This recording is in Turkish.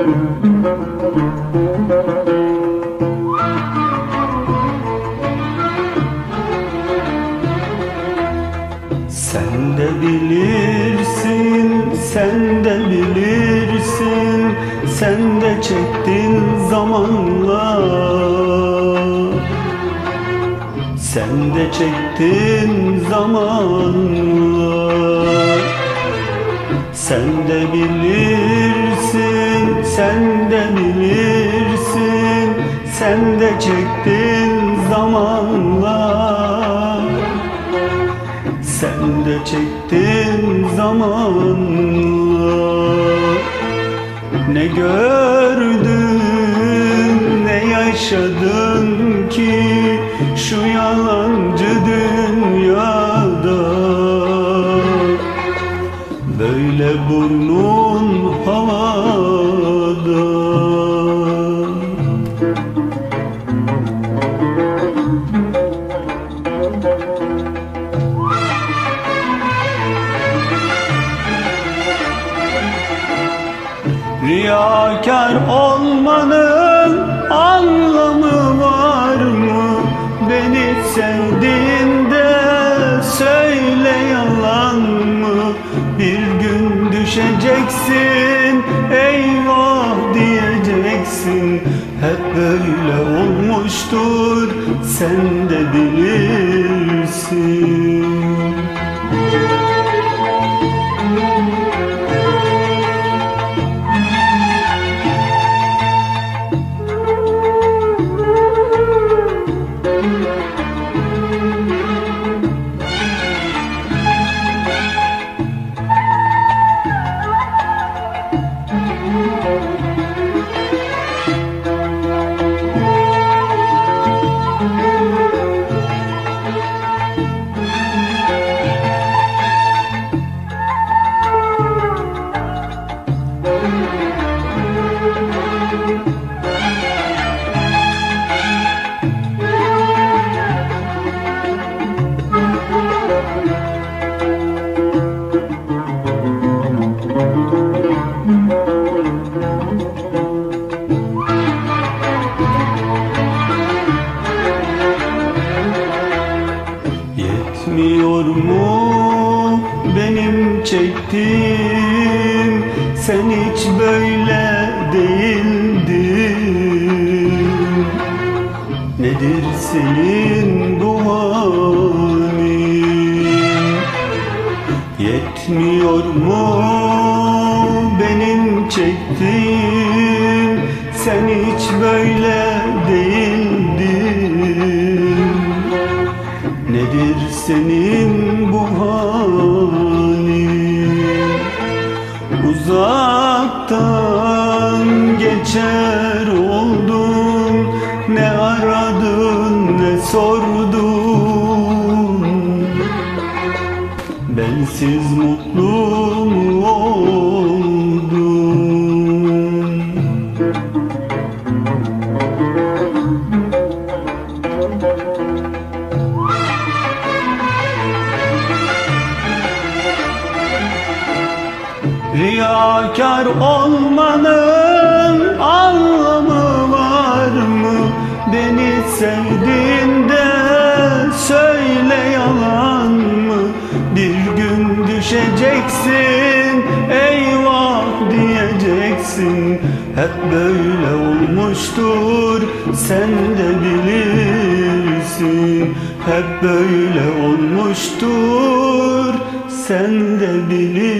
Sen de bilirsin, sen de bilirsin Sen de çektin zamanla. Sen de çektin zamanla. Sen de bilirsin, sen de bilirsin Sen de çektin zamanla. Sen de çektin zamanla. Ne gördün ne yaşadın ki Şu yalancı dünyada Riyakar olmanın anlamı var mı? Beni sevdiğinde söyle yalan mı? Bir gün düşeceksin eyvah diyeceksin Hep böyle olmuştur sen de bilirsin Yetmiyor mu benim çektiğim? Sen hiç böyle değildin. Nedir senin bu halin? Yetmiyor mu benim çektiğim Nedir senin bu halin Uzaktan geçer oldun Ne aradın ne sordun? Bensiz mutlu mu Riyakar olmanın anlamı var mı? Beni sevdiğinde söyle yalan mı? Bir gün düşeceksin eyvah diyeceksin Hep böyle olmuştur sen de bilirsin Hep böyle olmuştur. Sen de bilirsin